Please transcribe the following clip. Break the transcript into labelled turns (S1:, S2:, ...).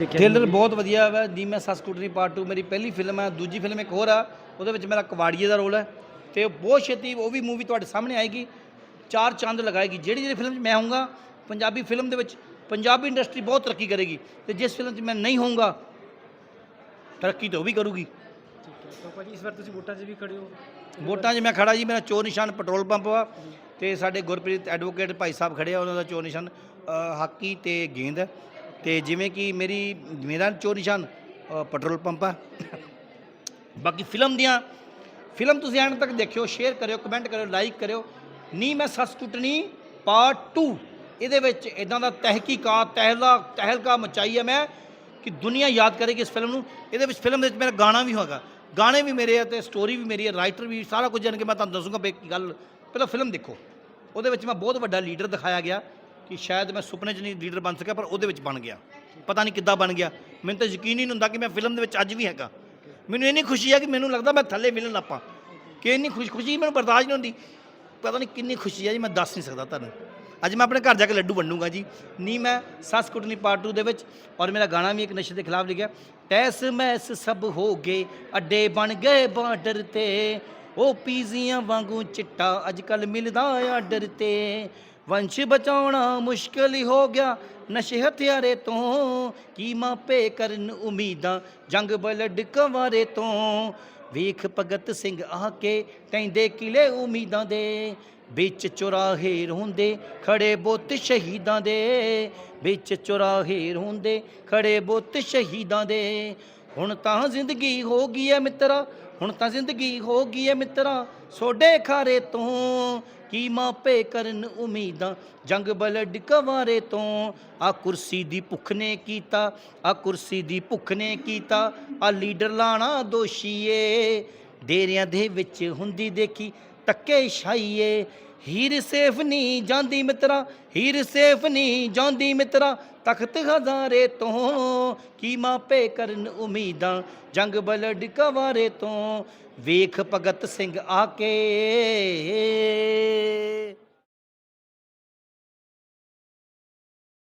S1: Thriller ਬਹੁਤ ਵਧੀਆ ਹੈ ਦੀ ਮੈਂ ਸੱਸ ਕੁੱਟਣੀ ਪਾਰਟ 2 ਮੇਰੀ ਪਹਿਲੀ ਫਿਲਮ ਹੈ ਦੂਜੀ ਫਿਲਮ ਇੱਕ ਹੋਰ ਆ ਉਹਦੇ ਵਿੱਚ ਮੇਰਾ ਕਵਾੜੀਏ ਦਾ ਰੋਲ ਹੈ ਤੇ ਬਹੁਤ ਛੇਤੀ ਉਹ ਵੀ ਮੂਵੀ ਤੁਹਾਡੇ ਸਾਹਮਣੇ ਆਏਗੀ ਚਾਰ ਚੰਦ ਲਗਾਏਗੀ ਜਿਹੜੀ ਜਿਹੜੀ ਫਿਲਮ 'ਚ ਮੈਂ ਹੋਊਂਗਾ ਪੰਜਾਬੀ ਫਿਲਮ ਦੇ ਵਿੱਚ ਪੰਜਾਬੀ ਇੰਡਸਟਰੀ ਬਹੁਤ ਤਰੱਕੀ ਕਰੇਗੀ ਤੇ ਜਿਸ ਫਿਲਮ 'ਚ ਮੈਂ ਨਹੀਂ ਹੋਊਂਗਾ ਤਰੱਕੀ ਤਾਂ ਉਹ ਵੀ ਕਰੂਗੀ।
S2: ਠੀਕ ਹੈ ਤਾਂ ਭਾਜੀ ਇਸ ਵਾਰ ਤੁਸੀਂ ਵੋਟਾਂ 'ਚ ਵੀ ਖੜੇ ਹੋ?
S1: ਵੋਟਾਂ 'ਚ ਮੈਂ ਖੜਾ ਜੀ ਮੇਰਾ ਚੋਰ ਨਿਸ਼ਾਨ ਪੈਟਰੋਲ ਪੰਪ ਵਾ ਤੇ ਸਾਡੇ ਗੁਰਪ੍ਰੀਤ ਐਡਵੋਕੇਟ ਭਾਈ ਸਾਹਿਬ ਖੜੇ ਆ ਉਹਨਾਂ ਦਾ ਚੋਰ ਨਿਸ਼ਾਨ ਹਾਕੀ ਤੇ ਗੇਂਦ। ਤੇ ਜਿਵੇਂ ਕਿ ਮੇਰੀ ਮੇਰਾ ਚੋਰ ਨਿਸ਼ਾਨ ਪੈਟਰੋਲ ਪੰਪ ਆ। ਬਾਕੀ ਫਿਲਮ ਦੀਆਂ, ਫਿਲਮ ਤੁਸੀਂ ਐਂਡ ਤੱਕ ਦੇਖਿਓ ਸ਼ੇਅਰ ਕਰਿਓ ਕਮੈਂਟ ਕਰਿਓ ਲਾਈਕ ਕਰਿਓ। ਨੀ ਮੈਂ ਸੱਸ ਕੁੱਟਣੀ ਪਾਰਟ 2 ਇਹਦੇ ਵਿੱਚ ਇਦਾਂ ਦਾ ਤਹਿਕੀਕਾਤ ਤਹਿਲਾ, ਤਹਿਲਕਾ ਮਚਾਈ ਹੈ ਮੈਂ ਕਿ ਦੁਨੀਆ ਯਾਦ ਕਰੇਗੀ ਇਸ ਫਿਲਮ ਨੂੰ। ਇਹਦੇ ਵਿੱਚ ਫਿਲਮ ਦੇ ਵਿੱਚ ਮੇਰਾ ਗਾਣਾ ਵੀ ਹੋਗਾ ਗਾਣੇ ਵੀ ਮੇਰੇ ਆ ਤੇ ਸਟੋਰੀ ਵੀ ਮੇਰੀ ਹੈ ਰਾਈਟਰ ਵੀ, ਸਾਰਾ ਕੁਝ ਜਾਣ ਕੇ ਮੈਂ ਤੁਹਾਨੂੰ ਦੱਸੂਗਾ ਬਈ ਗੱਲ। ਪਹਿਲਾਂ ਫਿਲਮ ਦੇਖੋ। ਉਹਦੇ ਵਿੱਚ ਮੈਂ ਬਹੁਤ ਵੱਡਾ ਲੀਡਰ ਦਿਖਾਇਆ ਗਿਆ। ਕਿ ਸ਼ਾਇਦ ਮੈਂ ਸੁਪਨੇ 'ਚ ਨਹੀਂ ਲੀਡਰ ਬਣ ਸਕਿਆ, ਪਰ ਉਹਦੇ ਵਿੱਚ ਬਣ ਗਿਆ। ਪਤਾ ਨਹੀਂ ਕਿੱਦਾਂ ਬਣ ਗਿਆ। ਮੈਨੂੰ ਤਾਂ ਯਕੀਨ ਹੀ ਨਹੀਂ ਹੁੰਦਾ ਕਿ ਮੈਂ ਫਿਲਮ ਦੇ ਵਿੱਚ ਅੱਜ ਵੀ ਹੈਗਾ। ਮੈਨੂੰ ਇੰਨੀ ਖੁਸ਼ੀ ਹੈ ਕਿ ਮੈਨੂੰ ਲੱਗਦਾ ਮੈਂ ਥੱਲੇ ਮਿਲਣ ਲੱਪਾਂ ਕਿ ਇੰਨੀ ਖੁਸ਼, ਖੁਸ਼ੀ ਮੈਨੂੰ ਬਰਦਾਸ਼ਤ ਨਹੀਂ ਹੁੰਦੀ। ਪਤਾ ਨਹੀਂ ਕਿੰਨੀ ਖੁਸ਼ੀ ਹੈ ਜੀ, ਮੈਂ ਦੱਸ ਨਹੀਂ ਸਕਦਾ ਤੁਹਾਨੂੰ। ਅੱਜ ਮੈਂ ਆਪਣੇ ਘਰ ਜਾ ਕੇ ਲੱਡੂ ਵੰਡੂਗਾ ਜੀ। ਨੀ ਮੈਂ ਸੱਸ ਕੁੱਟਣੀ ਪਾਰਟ 2 ਦੇ ਵਿੱਚ ਔਰ ਮੇਰਾ ਗਾਣਾ ਵੀ ਇੱਕ ਨਸ਼ੇ ਦੇ ਖਿਲਾਫ ਲਿਖਿਆ। ਟੈਸ ਮੈਸ ਸਭ ਹੋ ਗਏ, ਅੱਡੇ ਬਣ ਗਏ ਬਾਰਡਰ ਤੇ। ਉਹ ਪੀਜ਼ੀਆਂ ਵਾਂਗੂ ਚਿੱਟਾ ਅੱਜ ਕੱਲ ਮਿਲਦਾ ਆਰਡਰ ਤੇ। ਵੰਸ਼ ਬਚਾਉਣਾ ਮੁਸ਼ਕਲ ਹੀ ਹੋ ਗਿਆ। ਨਸ਼ੇ ਹਥਿਆਰੇ ਤੋਂ ਕੀ ਮਾਪੇ ਕਰਨ ਉਮੀਦਾਂ? ਜੰਗ ਬਲਡ ਕਵਾਰੇ ਤੋਂ ਵੇਖ ਭਗਤ ਸਿੰਘ ਆ ਕੇ ਕਹਿੰਦੇ ਕਿਲੇ ਉਮੀਦਾਂ ਦੇ। ਵਿੱਚ ਚੁਰਾਹੇ ਰਹੁੰਦੇ ਖੜੇ ਬੁੱਤ ਸ਼ਹੀਦਾਂ ਦੇ। ਵਿੱਚ ਚੁਰਾਹੇ ਰਹੁੰਦੇ ਖੜੇ ਬੁੱਤ ਸ਼ਹੀਦਾਂ ਦੇ। ਹੁਣ ਤਾਂ ਜ਼ਿੰਦਗੀ ਹੋ ਗਈ ਐ ਮਿੱਤਰਾ, ਹੁਣ ਤਾਂ ਜ਼ਿੰਦਗੀ ਹੋ ਗਈ ਐ ਮਿੱਤਰਾ। ਸੋਡੇ ਖਾਰੇ ਤੋਂ ਕੀ ਮਾਪੇ ਕਰਨ ਉਮੀਦਾਂ? ਜੰਗ ਬਲਡ ਕਵਾਰੇ ਤੋਂ। ਆ ਕੁਰਸੀ ਦੀ ਭੁੱਖ ਨੇ ਕੀਤਾ, ਆ ਕੁਰਸੀ ਦੀ ਭੁੱਖ ਨੇ ਕੀਤਾ। ਆ ਲੀਡਰ ਲਾਣਾ ਦੋਸ਼ੀਏ ਡੇਰਿਆਂ ਦੇ ਵਿੱਚ ਹੁੰਦੀ ਦੇਖੀ ਤੱਕੇ ਛਾਈਏ। ਹੀਰ ਸੇਫ ਨਹੀਂ ਜਾਂਦੀ ਮਿੱਤਰਾ, ਹੀਰ ਸੇਫ ਨਹੀਂ ਜਾਂਦੀ ਮਿੱਤਰਾ, ਤਖਤ ਹਜ਼ਾਰੇ ਤੋਂ ਕੀ ਮਾਪੇ ਕਰਨ ਉਮੀਦਾਂ, ਜੰਗ ਬਲਡ ਕਵਾਰੇ ਤੋਂ। ਵੇਖ ਭਗਤ ਸਿੰਘ ਆ ਕੇ।